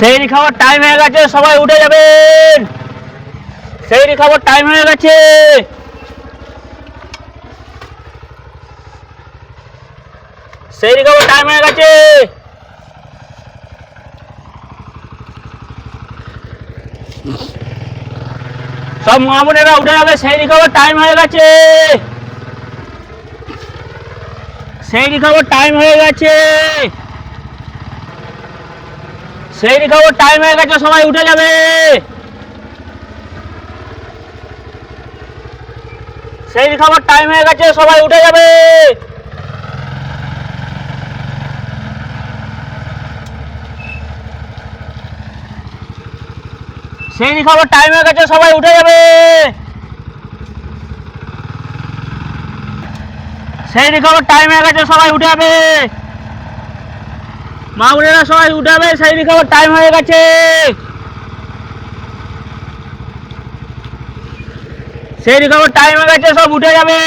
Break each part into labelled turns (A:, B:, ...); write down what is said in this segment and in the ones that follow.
A: সেই খাবার টাইম হয়ে গেছে, সবাই উঠে যাবেন। সেই খাবার টাইম হয়ে গেছে। সেই খাবার টাইম হয়ে গেছে। সব মা উঠে যাবে, সেই খাবার টাইম হয়ে গেছে। সেই খাবার টাইম হয়ে গেছে। সেই খাবার টাইম হয়ে গেছে, সবাই উঠে যাবে। সেই খাবার টাইম হয়ে গেছে, সবাই উঠে যাবে। সেই খাবার টাইম হয়ে গেছে, সবাই উঠে যাবে। সেই খাবার টাইম হয়ে গেছে, সবাই উঠে যাবে। মা বোনেরা সবাই উঠাবে সেই খাবার টাইম হয়ে গেছে। সেই খাবার টাইম হয়ে গেছে, সব উঠে যাবে।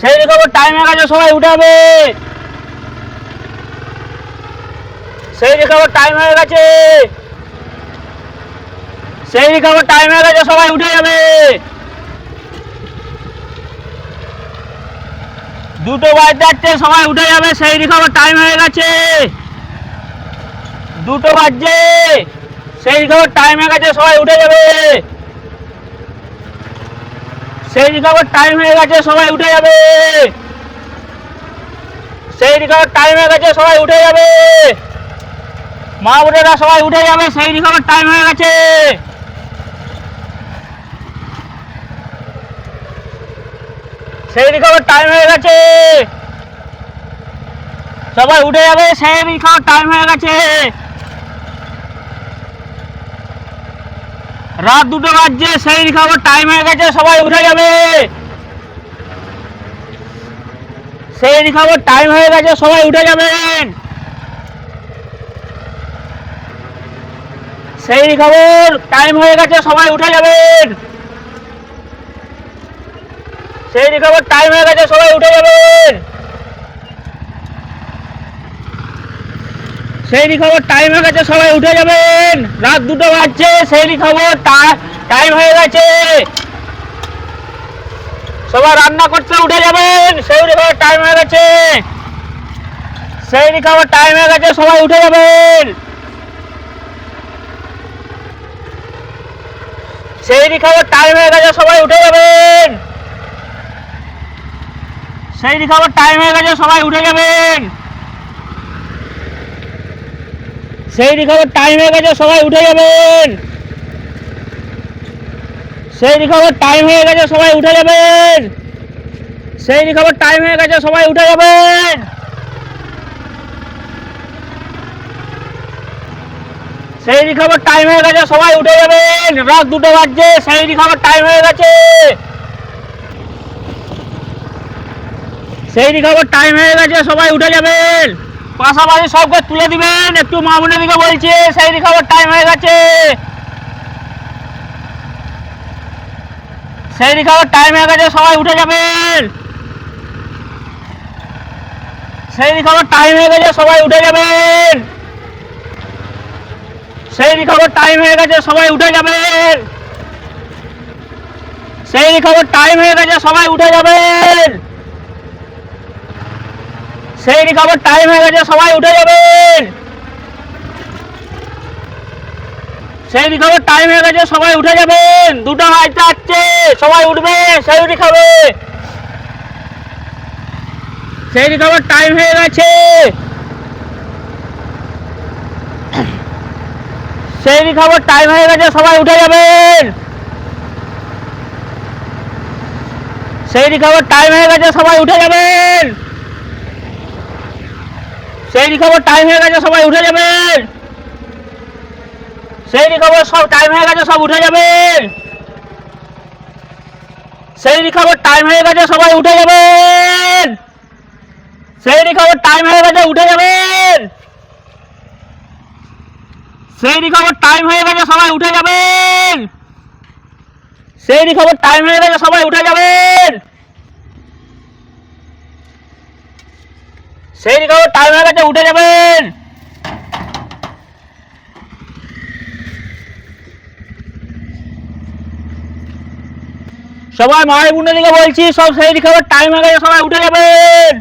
A: সেই খাবার টাইম হয়ে গেছে, সবাই উঠাবে। সেই খাবার টাইম হয়ে গেছে। সেই খাবার টাইম হয়ে গেছে, সবাই উঠে যাবে। দুটো বাজতে যাচ্ছে, সবাই উঠে যাবে, সেই খাবার টাইম হয়ে গেছে। দুটো বাজছে, সেই খাবার টাইম হয়ে গেছে, সবাই উঠে যাবে। সেই খাবার টাইম হয়ে গেছে, সবাই উঠে যাবে। সেই খাবার টাইম হয়ে গেছে, সবাই উঠে যাবে। মা বোনেরা সবাই উঠে যাবে, সেই খাবার টাইম হয়ে গেছে। সেই খাবার টাইম হয়ে গেছে। সবাই উঠে যাবে, সেই খাবার টাইম হয়ে গেছে। রাত দুটো বাজছে, সেই খাবার টাইম হয়ে গেছে, সবাই উঠে যাবে। সেই খাবার টাইম হয়ে গেছে, সবাই উঠে যাবেন সেই খবর টাইম হয়ে গেছে, সবাই উঠে যাবেন সেই খবর টাইম হয়ে গেছে, সবাই উঠে যাবেন। সেই খবর টাইম হয়ে গেছে, সবাই উঠে যাবেন। রাত দুটো বাজছে, সেই খবর টাইম হয়ে গেছে। সবাই রান্না করতে উঠে যাবেন, সেই খবর টাইম হয়ে গেছে। সেই খবর টাইম হয়ে গেছে, সবাই উঠে যাবেন। সেই খাবার টাইম হয়ে গেছে, সবাই উঠে যাবেন। সেই খাবার টাইম হয়ে গেছে, সবাই উঠে যাবেন সেই খাবার টাইম হয়ে গেছে, সবাই উঠে যাবেন সেই খাবার টাইম হয়ে গেছে, সবাই উঠে যাবেন সেই খাবার টাইম হয়ে গেছে, সবাই উঠে যাবেন সেই খাবার টাইম হয়ে গেছে, সবাই উঠে যাবেন রাত দুটো বাজছে, সেই খাবার টাইম হয়ে গেছে। সেই খাবার টাইম হয়ে গেছে, সবাই উঠে যাবেন পাশাপাশি সবকে তুলে দিবেন, একটু মামুনের দিকে বলছে, সেই খাবার টাইম হয়ে গেছে। সেই খাবার টাইম হয়ে গেছে, সবাই উঠে যাবেন সেই খাবার টাইম হয়ে গেছে, সবাই উঠে যাবেন সেই খবর টাইম হয়ে গেছে, সবাই উঠে যাবেন সেই খবর টাইম হয়ে গেছে, সবাই উঠে যাবেন সেই খবর টাইম হয়ে গেছে, সবাই উঠে যাবেন। সেই খবর টাইম হয়ে গেছে, সবাই উঠে যাবেন। দুটো বাজতে আসছে, সবাই উঠবে, সেই খাবে সেই খবর টাইম হয়ে গেছে। সেই খবর টাইম হয়ে গেছে, সবাই উঠে যাবেন। সেই খবর টাইম হয়ে গেছে, সবাই উঠে যাবেন। সেই খবর টাইম হয়ে গেছে, সবাই উঠে যাবেন সেই খবর সব টাইম হয়ে গেছে, সব উঠে যাবেন সেই খবর টাইম হয়ে গেছে, সবাই উঠে যাবেন সেই খবর টাইম হয়ে গেছে, উঠে যাবেন সেই খবর টাইম হয়ে গেছে, সবাই উঠে যাবেন সেই খবর টাইম হয়ে গেছে, সবাই উঠে যাবেন সেই রিকভার টাইমের কাছে উঠে যাবেন। সবাই মায়ের বুনের দিকে বলছি, সব সেই রিকভার টাইমের কাছে সবাই উঠে যাবেন।